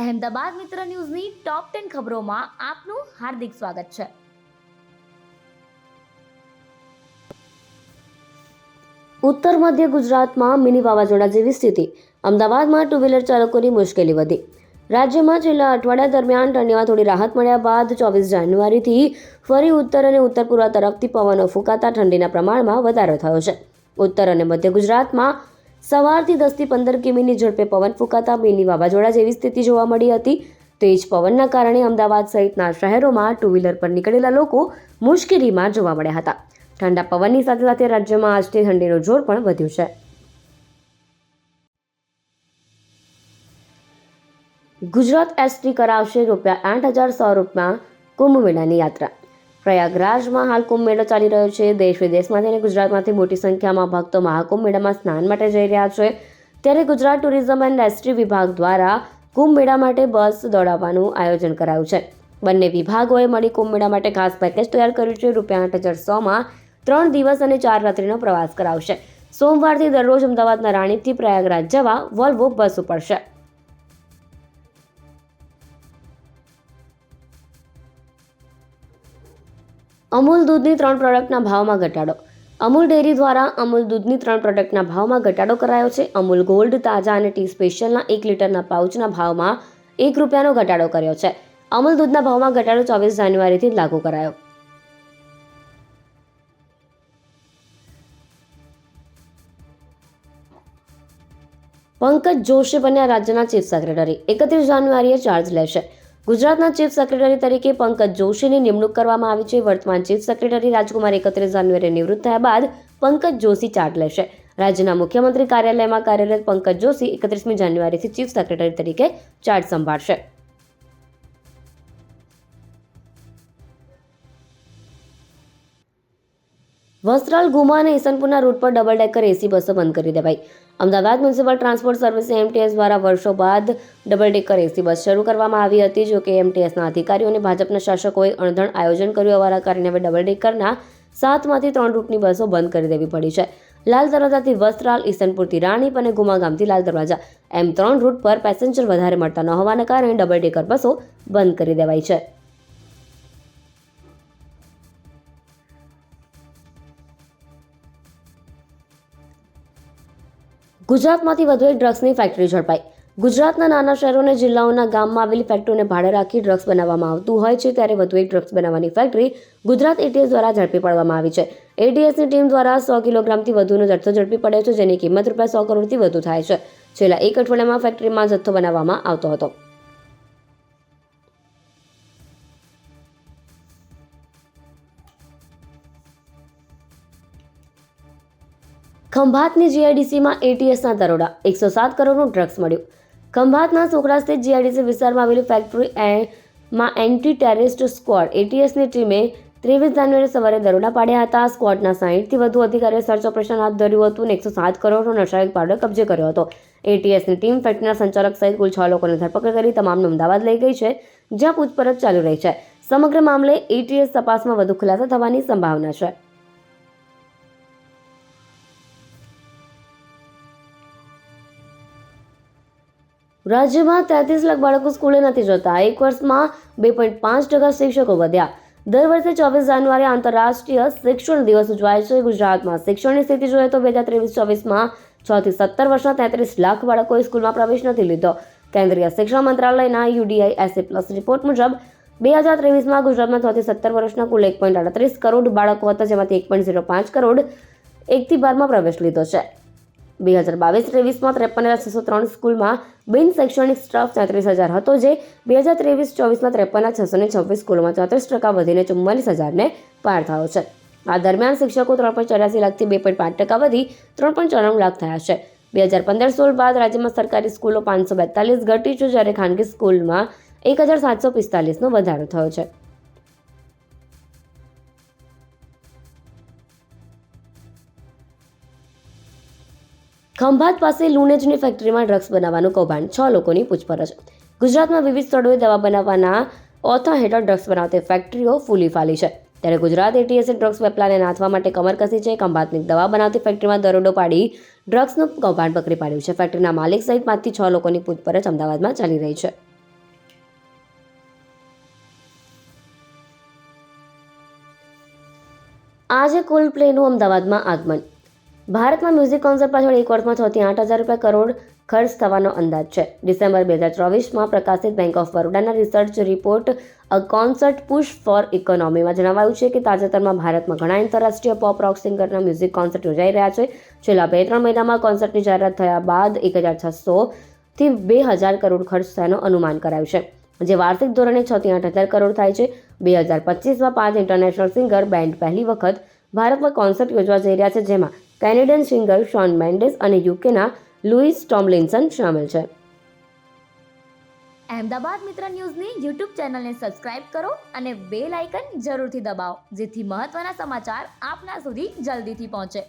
અહેમદાબાદ મિત્ર ન્યૂઝની top ten ખબરોમાં આપનું હાર્દિક સ્વાગત છે. ઉત્તર મધ્ય ગુજરાતમાં મિની વાવાઝોડા જેવી સ્થિતિ. અમદાવાદમાં ટુ વ્હીલર ચાલકોની મુશ્કેલી વધી. રાજ્યમાં છેલ્લા અઠવાડિયા દરમિયાન ઠંડીમાં થોડી રાહત મળ્યા બાદ ચોવીસ જાન્યુઆરીથી ફરી ઉત્તર અને ઉત્તર પૂર્વ તરફથી પવનો ફૂંકાતા ઠંડીના પ્રમાણમાં વધારો થયો છે. ઉત્તર અને મધ્ય ગુજરાતમાં સવારથી દસથી પંદર કિમીની ઝડપે પવન ફૂંકાતા મિની વાવાઝોડા જેવી સ્થિતિ જોવા મળી હતી. તેજ પવનના કારણે અમદાવાદ સહિતના શહેરોમાં ટુ વ્હીલર પર નીકળેલા લોકો મુશ્કેલીમાં જોવા મળ્યા હતા. ઠંડા પવનની સાથે સાથે રાજ્યમાં આજથી ઠંડીનું જોર પણ વધ્યું છે. ગુજરાત એસટી કરાવશે રૂપિયા આઠ હજાર સો રૂપિયા કુંભ મેળાની યાત્રા. પ્રયાગરાજમાં હાલ કુંભ મેળો ચાલી રહ્યો છે. દેશ વિદેશમાંથી અને ગુજરાતમાંથી મોટી સંખ્યામાં ભક્તો મહાકુંભ મેળામાં સ્નાન માટે જઈ રહ્યા છે. ત્યારે ગુજરાત ટુરિઝમ એન્ડ ઇન્ડસ્ટ્રી વિભાગ દ્વારા કુંભ મેળા માટે બસ દોડાવવાનું આયોજન કરાયું છે. બંને વિભાગોએ મળી કુંભ મેળા માટે ખાસ પેકેજ તૈયાર કર્યું છે. રૂપિયા આઠ હજાર સોમાં ત્રણ દિવસ અને ચાર રાત્રિનો પ્રવાસ કરાવશે. સોમવારથી દરરોજ અમદાવાદના રાણીપથી પ્રયાગરાજ જવા વોલ્વો બસ ઉપડશે. અમૂલ દૂધની ત્રણ પ્રોડક્ટના ભાવમાં ઘટાડો. અમૂલ ડેરી દ્વારા અમૂલ દૂધની ત્રણ પ્રોડક્ટના ભાવમાં ઘટાડો કરાયો છે. અમૂલ ગોલ્ડ, તાજા અને ટી સ્પેશિયલના એક લીટરના પાઉચના ભાવમાં એક રૂપિયાનો ઘટાડો કર્યો છે. અમૂલ દૂધના ભાવમાં ઘટાડો ચોવીસ જાન્યુઆરીથી લાગુ કરાયો. પંકજ જોશી બન્યા રાજ્યના ચીફ સેક્રેટરી. એકત્રીસ જાન્યુઆરીએ ચાર્જ લેશે. ગુજરાતના ચીફ સેક્રેટરી તરીકે પંકજ જોશીની નિમણૂક કરવામાં આવી છે. વર્તમાન ચીફ સેક્રેટરી રાજકુમાર એકત્રીસ જાન્યુઆરીએ નિવૃત્ત થયા બાદ પંકજ જોશી ચાર્જ લેશે. રાજ્યના મુખ્યમંત્રી કાર્યાલયમાં કાર્યરત પંકજ જોશી એકત્રીસમી જાન્યુઆરીથી ચીફ સેક્રેટરી તરીકે ચાર્જ સંભાળશે. વસ્ત્રાલ ગુમા અને ઈસનપુરના રૂટ પર ડબલ ડેકર એસી બસો બંધ કરી દેવાઈ. Ahmedabad municipal transport service MTS દ્વારા વર્ષો બાદ ડબલ ડેકર એસી બસ શરૂ કરવામાં આવી હતી, જો કે એમટીએસના અધિકારીઓ અને ભાજપના શાસકોએ અણધણ આયોજન કર્યું હોવાના કારણે હવે ડબલ ડેકરના સાતમાંથી ત્રણ રૂટની બસો બંધ કરી દેવી પડી છે. લાલ દરવાજાથી વસ્ત્રાલ, ઈસનપુરથી રાણીપ અને ગુમા ગામથી લાલ દરવાજા. એમ ત્રણ રૂટ પર પેસેન્જર વધારે મળતા ન હોવાના કારણે ડબલ ડેકર બસો બંધ કરી દેવાઈ છે. ગુજરાતમાંથી વધુ એક ડ્રગ્સની ફેક્ટરી ઝડપાઈ. ગુજરાતના નાના શહેરો અને જિલ્લાઓના ગામમાં આવેલી ફેક્ટરીઓને ભાડે રાખી ડ્રગ્સ બનાવવામાં આવતું હોય છે, ત્યારે વધુ એક ડ્રગ્સ બનાવવાની ફેક્ટરી ગુજરાત એટીએસ દ્વારા ઝડપી પાડવામાં આવી છે. એટીએસની ટીમ દ્વારા સો કિલોગ્રામથી વધુનો જથ્થો ઝડપી પડ્યો છે, જેની કિંમત રૂપિયા સો કરોડથી વધુ થાય છે. છેલ્લા એક અઠવાડિયામાં ફેક્ટરીમાં જથ્થો બનાવવામાં આવતો હતો. ખંભાતની જીઆઈડીસીમાં એટીએસના દરોડા. એકસો સાત કરોડનું ડ્રગ્સ મળ્યું. ખંભાતના સોકડા સ્થિત જીઆઈડીસી વિસ્તારમાં આવેલી ફેક્ટરી માં એન્ટી ટેરરિસ્ટ સ્ક્વોડ એટીએસની ટીમે ત્રેવીસ જાન્યુઆરી સવારે દરોડા પાડ્યા હતા. સ્ક્વોડના સાહીઠથી વધુ અધિકારીએ સર્ચ ઓપરેશન હાથ ધર્યું હતું અને એકસો સાત કરોડનો નશાયક પાવડર કબજે કર્યો હતો. એટીએસની ટીમ ફેક્ટરીના સંચાલક સહિત કુલ છ લોકોની ધરપકડ કરી તમામને અમદાવાદ લઈ ગઈ છે, જ્યાં પૂછપરછ ચાલુ રહી છે. સમગ્ર મામલે એટીએસ તપાસમાં વધુ ખુલાસા થવાની સંભાવના છે. રાજ્યમાં તેત્રીસ લાખ બાળકો સ્કૂલે નથી જતા. એક વર્ષમાં બે પોઈન્ટ પાંચ ટકા શિક્ષકો વધ્યા. દર વર્ષે ચોવીસ જાન્યુઆરી આંતરરાષ્ટ્રીય શિક્ષણ દિવસ ઉજવાય છે. ગુજરાતમાં શિક્ષણની સ્થિતિ જોઈએ તો બે હજાર ત્રેવીસ ચોવીસમાં છ થી સત્તર વર્ષના તેત્રીસ લાખ બાળકોએ સ્કૂલમાં પ્રવેશ નથી લીધો. કેન્દ્રીય શિક્ષણ મંત્રાલયના યુડીઆઈ એસએ પ્લસ રિપોર્ટ મુજબ, બે હજાર ત્રેવીસમાં ગુજરાતમાં છ થી સત્તર વર્ષના કુલ એક પોઈન્ટ અડત્રીસ કરોડ બાળકો હતા, જેમાંથી એક પોઈન્ટ ઝીરો પાંચ કરોડ એકથી બારમાં પ્રવેશ લીધો છે. બે હજાર બાવીસ, ત્રેવીસમાં ત્રેપન હજાર છસો ત્રણ સ્કૂલમાં બિન શૈક્ષણિક સ્ટાફ તેત્રીસ હજાર હતો જે બે હજાર ત્રેવીસ, ચોવીસમાં ત્રેપન હજાર છસો ને છવ્વીસ સ્કૂલોમાં ચોત્રીસ ટકા વધીને ચુમ્માલીસ હજારને પાર થયો છે. આ દરમિયાન શિક્ષકો ત્રણ પોઈન્ટ ચોર્યાસી લાખથી બે પોઈન્ટ પાંચ ટકા વધી ત્રણ પોઈન્ટ ચોરાણું લાખ થયા છે. બે હજાર પંદર સોળ બાદ રાજ્યમાં સરકારી સ્કૂલો પાંચસો બેતાલીસ ઘટી છે જ્યારે ખાનગી સ્કૂલમાં એક હજાર સાતસો પિસ્તાલીસનો વધારો થયો છે. ખંભાત પાસે લુણેજની ફેક્ટરીમાં ડ્રગ્સ બનાવવાનું કૌભાંડ. છ લોકોની પૂછપરછ. ગુજરાતમાં વિવિધ સ્થળોએ દવા બનાવવાના ઓથા હેઠળ ડ્રગ્સ બનાવતી ફેક્ટરીઓ ફૂલી ફાલી છે. ત્યારે ગુજરાત એટીએસે ડ્રગ્સ વેપલાને નાથવા માટે કમર કસી છે. ખંભાતની દવા બનાવતી ફેક્ટરીમાં દરોડો પાડી ડ્રગ્સનું કૌભાંડ પકડી પાડ્યું છે. ફેક્ટરીના માલિક સહિત પાંચથી છ લોકોની પૂછપરછ અમદાવાદમાં ચાલી રહી છે. આજે કોલ પ્લેનું અમદાવાદમાં આગમન. ભારતમાં મ્યુઝિક કોન્સર્ટ પાછળ એક વર્ષમાં છથી આઠ હજાર રૂપિયા કરોડ ખર્ચ થવાનો અંદાજ છે. ડિસેમ્બર બે હજાર ચોવીસમાં પ્રકાશિત bank of બરોડાના research report a concert push for ઇકોનોમીમાં જણાવાયું છે કે તાજેતરમાં ભારતમાં ઘણા આંતરરાષ્ટ્રીય પોપ રોક સિંગરના મ્યુઝિક કોન્સર્ટ યોજાઈ રહ્યા છે. છેલ્લા બે ત્રણ મહિનામાં કોન્સર્ટની જાહેરાત થયા બાદ એક હજાર છસોથી બે હજાર કરોડ ખર્ચ થયાનું અનુમાન કરાયું છે. જે વાર્ષિક ધોરણે છ થી આઠ હજાર કરોડ થાય છે. બે હજાર પચીસમાં પાંચ ઇન્ટરનેશનલ સિંગર બેન્ડ પહેલી વખત ભારતમાં કોન્સર્ટ યોજવા જઈ રહ્યા છે, જેમાં કેનેડિયન સિંગર શોન મેન્ડેસ અને યુકેના લુઈસ ટોમલિન્સન શામેલ છે. અહેમદાબાદ મિત્ર ન્યૂઝની યુટ્યુબ ચેનલને સબસ્ક્રાઇબ કરો અને બેલ આઇકન જરૂરથી દબાવો, જેથી મહત્ત્વના સમાચાર આપના સુધી જલ્દીથી પહોંચે.